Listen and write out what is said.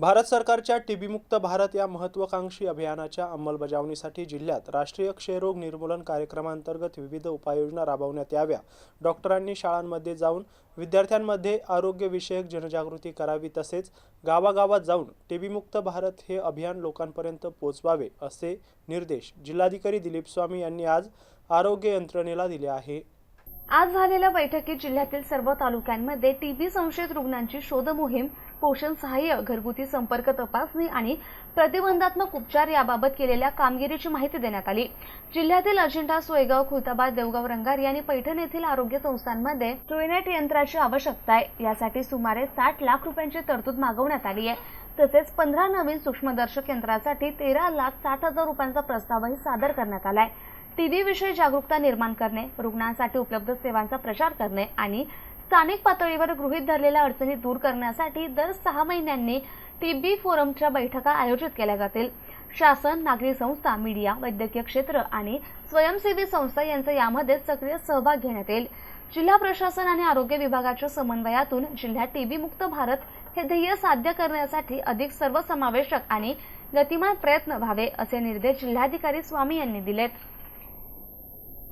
भारत सरकारच्या टीबीमुक्त भारत या महत्त्वाकांक्षी अभियानाच्या अंमलबजावणीसाठी जिल्ह्यात राष्ट्रीय क्षयरोग निर्मूलन कार्यक्रमांतर्गत विविध उपाययोजना राबवण्यात याव्या. डॉक्टरांनी शाळांमध्ये जाऊन विद्यार्थ्यांमध्ये आरोग्यविषयक जनजागृती करावी तसेच गावागावात जाऊन टीबीमुक्त भारत हे अभियान लोकांपर्यंत पोचवावे असे निर्देश जिल्हाधिकारी दिलीप स्वामी यांनी आज आरोग्य यंत्रणेला दिले आहे. आज झालेल्या बैठकीत जिल्ह्यातील सर्व तालुक्यांमध्ये टीबी संशयित रुग्णांची शोध मोहीम पोषण सहाय्य घरगुती संपर्क तपासणी आणि प्रतिबंधात्मक उपचार याबाबत केलेल्या कामगिरीची माहिती देण्यात आली. जिल्ह्यातील अजिंठा सोयगाव खुलताबाद देवगाव रंगारी आणि पैठण येथील आरोग्य संस्थांमध्ये ट्रुनेट यंत्राची आवश्यकता आहे. यासाठी सुमारे साठ लाख रुपयांची तरतूद मागवण्यात आली आहे. तसेच पंधरा नवीन सूक्ष्मदर्शक यंत्रासाठी तेरा लाख साठ हजार रुपयांचा प्रस्तावही सादर करण्यात आलाय आहे. विषयी जागरूकता निर्माण करणे रुग्णांसाठी उपलब्ध सेवांचा प्रचार करणे आणि स्थानिक पातळीवर गृहीत धरलेल्या अडचणी दूर करण्यासाठी दर सहा महिन्यांनी टीबी फोरमच्या बैठका आयोजित केल्या जातील. शासन नागरी संस्था मीडिया वैद्यकीय क्षेत्र आणि स्वयंसेवी संस्था यांचा यामध्ये सक्रिय सहभाग घेण्यात येईल. जिल्हा प्रशासन आणि आरोग्य विभागाच्या समन्वयातून जिल्ह्यात टीबी मुक्त भारत हे ध्येय साध्य करण्यासाठी अधिक सर्वसमावेशक आणि गतिमान प्रयत्न व्हावे असे निर्देश जिल्हाधिकारी स्वामी यांनी दिलेत.